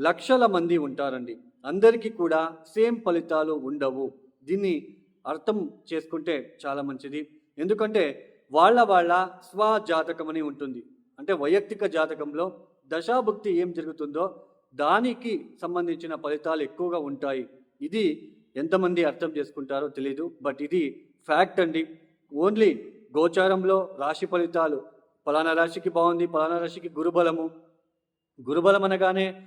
లక్షల మంది ఉంటారండి. అందరికీ కూడా సేమ్ ఫలితాలు ఉండవు. దీన్ని అర్థం చేసుకుంటే చాలా మంచిది. ఎందుకంటే వాళ్ళ వాళ్ళ స్వజాతకం అని ఉంటుంది. అంటే వైయక్తిక జాతకంలో దశాభుక్తి ఏం జరుగుతుందో దానికి సంబంధించిన ఫలితాలు ఎక్కువగా ఉంటాయి. ఇది ఎంతమంది అర్థం చేసుకుంటారో తెలీదు. బట్ ఇది ఫ్యాక్ట్ అండి. ఓన్లీ గోచారంలో రాశి ఫలితాలు. పలానా రాశికి బాగుంది పలానా రాశికి గురుబలము. గురుబలం అనగానే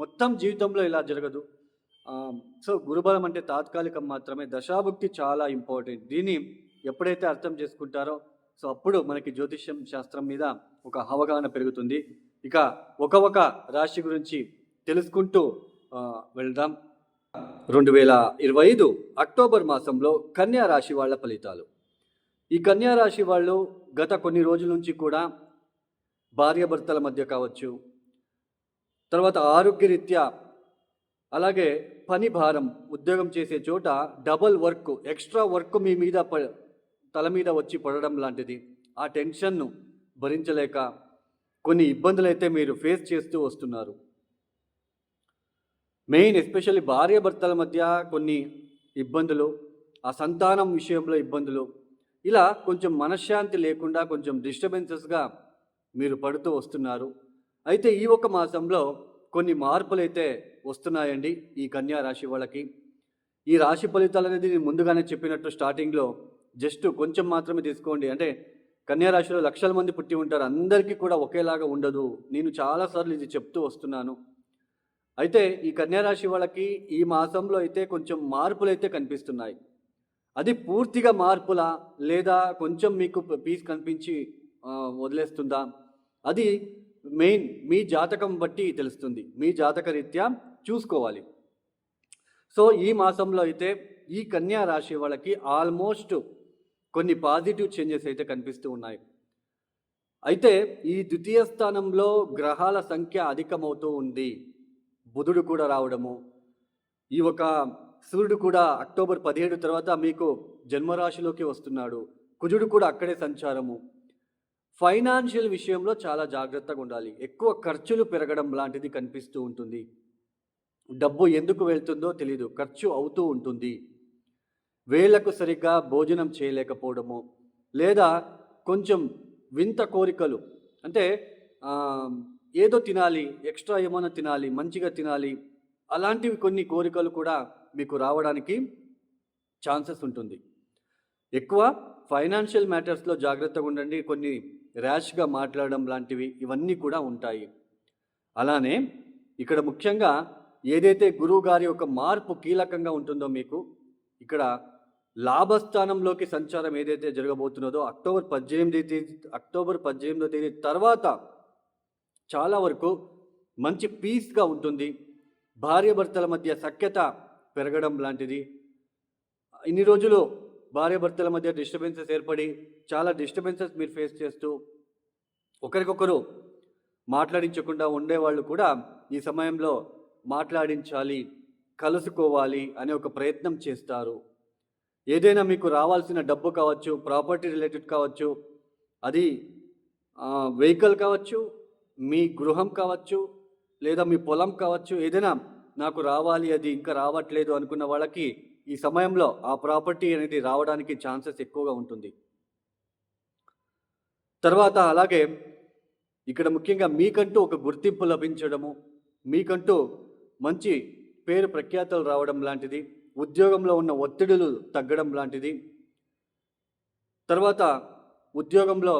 మొత్తం జీవితంలో ఇలా జరగదు. సో గురుబలం అంటే తాత్కాలికం మాత్రమే. దశాభుక్తి చాలా ఇంపార్టెంట్. దీన్ని ఎప్పుడైతే అర్థం చేసుకుంటారో సో అప్పుడు మనకి జ్యోతిష్యం శాస్త్రం మీద ఒక అవగాహన పెరుగుతుంది. ఇక ఒక ఒక రాశి గురించి తెలుసుకుంటూ వెళ్దాం. రెండు వేల ఇరవై ఐదు అక్టోబర్ మాసంలో కన్యా రాశి వాళ్ళ ఫలితాలు. ఈ కన్యా రాశి వాళ్ళు గత కొన్ని రోజుల నుంచి కూడా భార్యాభర్తల మధ్య కావచ్చు తర్వాత ఆరోగ్యరీత్యా అలాగే పని భారం ఉద్యోగం చేసే చోట డబల్ వర్క్ ఎక్స్ట్రా వర్క్ మీ మీద ప తల మీద వచ్చి పడడం లాంటిది. ఆ టెన్షన్ను భరించలేక కొన్ని ఇబ్బందులు అయితే మీరు ఫేస్ చేస్తూ వస్తున్నారు. మెయిన్ ఎస్పెషల్లీ భార్యాభర్తల మధ్య కొన్ని ఇబ్బందులు ఆ సంతానం విషయంలో ఇబ్బందులు ఇలా కొంచెం మనశ్శాంతి లేకుండా కొంచెం డిస్టర్బెన్సెస్గా మీరు పడుతూ వస్తున్నారు. అయితే ఈ ఒక మాసంలో కొన్ని మార్పులు అయితే వస్తున్నాయండి ఈ కన్యా రాశి వాళ్ళకి. ఈ రాశి ఫలితాలు అనేది నేను ముందుగానే చెప్పినట్టు స్టార్టింగ్లో జస్ట్ కొంచెం మాత్రమే తీసుకోండి. అంటే కన్యా రాశిలో లక్షల మంది పుట్టి ఉంటారు. అందరికీ కూడా ఒకేలాగా ఉండదు. నేను చాలాసార్లు ఇది చెప్తూ వస్తున్నాను. అయితే ఈ కన్యా రాశి వాళ్ళకి ఈ మాసంలో అయితే కొంచెం మార్పులు అయితే కనిపిస్తున్నాయి. అది పూర్తిగా మార్పులా లేదా కొంచెం మీకు పీస్ కనిపించి వదిలేస్తుందా? అది మెయిన్ మీ జాతకం బట్టి తెలుస్తుంది. మీ జాతక రీత్యా చూసుకోవాలి. సో ఈ మాసంలో అయితే ఈ కన్యా రాశి వాళ్ళకి ఆల్మోస్ట్ కొన్ని పాజిటివ్ చేంజెస్ అయితే కనిపిస్తూ ఉన్నాయి. అయితే ఈ ద్వితీయ స్థానంలో గ్రహాల సంఖ్య అధికమవుతూ ఉంది. బుధుడు కూడా రావడము ఈ ఒక సూర్యుడు కూడా అక్టోబర్ పదిహేడు తర్వాత మీకు జన్మరాశిలోకి వస్తున్నాడు. కుజుడు కూడా అక్కడే సంచారము. ఫైనాన్షియల్ విషయంలో చాలా జాగ్రత్తగా ఉండాలి. ఎక్కువ ఖర్చులు పెరగడం లాంటిది కనిపిస్తూ ఉంటుంది. డబ్బు ఎందుకు వెళ్తుందో తెలియదు ఖర్చు అవుతూ ఉంటుంది. వేళ్ళకు సరిగ్గా భోజనం చేయలేకపోవడము లేదా కొంచెం వింత కోరికలు అంటే ఏదో తినాలి ఎక్స్ట్రా ఏమైనా తినాలి మంచిగా తినాలి అలాంటివి కొన్ని కోరికలు కూడా మీకు రావడానికి ఛాన్సెస్ ఉంటుంది. ఎక్కువ ఫైనాన్షియల్ మ్యాటర్స్లో జాగ్రత్తగా ఉండండి. కొన్ని ర్యాష్గా మాట్లాడడం లాంటివి ఇవన్నీ కూడా ఉంటాయి. అలానే ఇక్కడ ముఖ్యంగా ఏదైతే గురువు గారి యొక్క మార్పు కీలకంగా ఉంటుందో మీకు ఇక్కడ లాభస్థానంలోకి సంచారం ఏదైతే జరగబోతున్నదో అక్టోబర్ పద్దెనిమిది తేదీ అక్టోబర్ పద్దెనిమిదో తేదీ తర్వాత చాలా వరకు మంచి పీస్గా ఉంటుంది. భార్యాభర్తల మధ్య సఖ్యత పెరగడం లాంటిది. ఇన్ని రోజులు భార్యాభర్తల మధ్య డిస్టర్బెన్సెస్ ఏర్పడి చాలా డిస్టర్బెన్సెస్ మీరు ఫేస్ చేస్తూ ఒకరికొకరు మాట్లాడించకుండా ఉండేవాళ్ళు కూడా ఈ సమయంలో మాట్లాడించాలి కలుసుకోవాలి అనే ఒక ప్రయత్నం చేస్తారు. ఏదైనా మీకు రావాల్సిన డబ్బు కావచ్చు ప్రాపర్టీ రిలేటెడ్ కావచ్చు అది వెహికల్ కావచ్చు మీ గృహం కావచ్చు లేదా మీ పొలం కావచ్చు ఏదైనా నాకు రావాలి అది ఇంకా రావట్లేదు అనుకున్న వాళ్ళకి ఈ సమయంలో ఆ ప్రాపర్టీ అనేది రావడానికి ఛాన్సెస్ ఎక్కువగా ఉంటుంది. తర్వాత అలాగే ఇక్కడ ముఖ్యంగా మీకంటూ ఒక గుర్తింపు లభించడము మీకంటూ మంచి పేరు ప్రఖ్యాతలు రావడం లాంటిది ఉద్యోగంలో ఉన్న ఒత్తిడులు తగ్గడం లాంటిది. తర్వాత ఉద్యోగంలో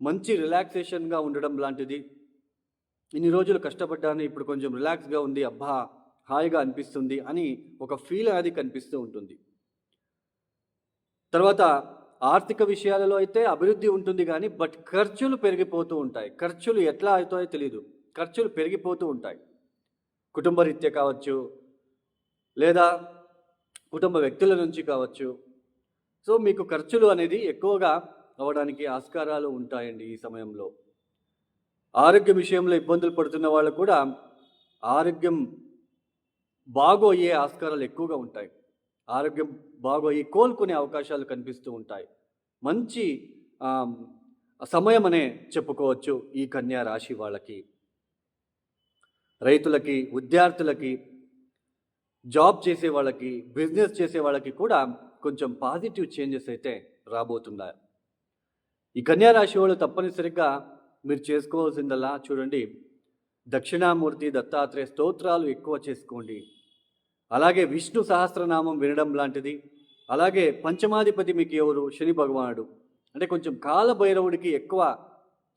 మంచి రిలాక్సేషన్గా ఉండడం లాంటిది. ఇన్ని రోజులు కష్టపడ్డాను ఇప్పుడు కొంచెం రిలాక్స్గా ఉంది అబ్బా! హాయిగా అనిపిస్తుంది అని ఒక ఫీల్ అది కనిపిస్తూ ఉంటుంది. తర్వాత ఆర్థిక విషయాలలో అయితే అభివృద్ధి ఉంటుంది కానీ బట్ ఖర్చులు పెరిగిపోతూ ఉంటాయి. ఖర్చులు ఎట్లా అవుతాయో తెలియదు ఖర్చులు పెరిగిపోతూ ఉంటాయి. కుటుంబ రీత్యా కావచ్చు లేదా కుటుంబ వ్యక్తుల నుంచి కావచ్చు. సో మీకు ఖర్చులు అనేది ఎక్కువగా అవ్వడానికి ఆస్కారాలు ఉంటాయండి ఈ సమయంలో. ఆరోగ్య విషయంలో ఇబ్బందులు పడుతున్న వాళ్ళు కూడా ఆరోగ్యం బాగోయే ఆస్కారాలు ఎక్కువగా ఉంటాయి. ఆరోగ్యం బాగోయి కోలుకునే అవకాశాలు కనిపిస్తూ ఉంటాయి. మంచి సమయం అనే చెప్పుకోవచ్చు ఈ కన్యా రాశి వాళ్ళకి. రైతులకి విద్యార్థులకి జాబ్ చేసే వాళ్ళకి బిజినెస్ చేసే వాళ్ళకి కూడా కొంచెం పాజిటివ్ చేంజెస్ అయితే రాబోతున్నాయి. ఈ కన్యా రాశి వాళ్ళు తప్పనిసరిగా మీరు చేసుకోవాల్సిందల్లా చూడండి. దక్షిణామూర్తి దత్తాత్రేయ స్తోత్రాలు ఎక్కువ చేసుకోండి. అలాగే విష్ణు సహస్రనామం వినడం లాంటిది. అలాగే పంచమాధిపతి మీకు ఎవరు? శని భగవానుడు. అంటే కొంచెం కాలభైరవుడికి ఎక్కువ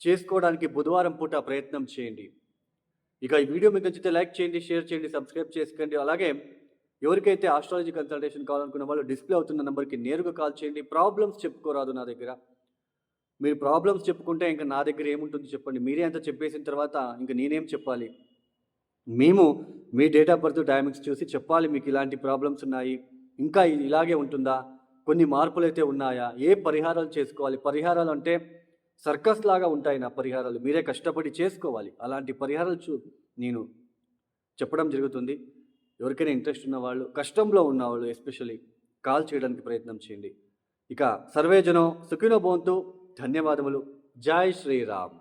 చేసుకోవడానికి బుధవారం పూట ప్రయత్నం చేయండి. ఇక ఈ వీడియో మీకు నచ్చితే లైక్ చేయండి షేర్ చేయండి సబ్స్క్రైబ్ చేసుకోండి. అలాగే ఎవరికైతే ఆస్ట్రాలజీ కన్సల్టేషన్ కావాలనుకున్న వాళ్ళు డిస్ప్లే అవుతున్న నెంబర్కి నేరుగా కాల్ చేయండి. ప్రాబ్లమ్స్ చెప్పుకోరాదు నా దగ్గర. మీరు ప్రాబ్లమ్స్ చెప్పుకుంటే ఇంకా నా దగ్గర ఏముంటుంది చెప్పండి. మీరే అంత చెప్పేసిన తర్వాత ఇంకా నేనేం చెప్పాలి? మేము మీ డేట్ ఆఫ్ బర్త్ డైనమిక్స్ చూసి చెప్పాలి మీకు ఇలాంటి ప్రాబ్లమ్స్ ఉన్నాయి. ఇంకా ఇలాగే ఉంటుందా? కొన్ని మార్పులు అయితే ఉన్నాయా? ఏ పరిహారాలు చేసుకోవాలి? పరిహారాలు అంటే సర్కస్ లాగా ఉంటాయి నా పరిహారాలు. మీరే కష్టపడి చేసుకోవాలి. అలాంటి పరిహారాలు చూ నేను చెప్పడం జరుగుతుంది. ఎవరికైనా ఇంట్రెస్ట్ ఉన్నవాళ్ళు కష్టంలో ఉన్నవాళ్ళు ఎస్పెషల్లీ కాల్ చేయడానికి ప్రయత్నం చేయండి. ఇక సర్వేజనం సుఖినో భవంతు. ధన్యవాదములు. జై శ్రీరామ్.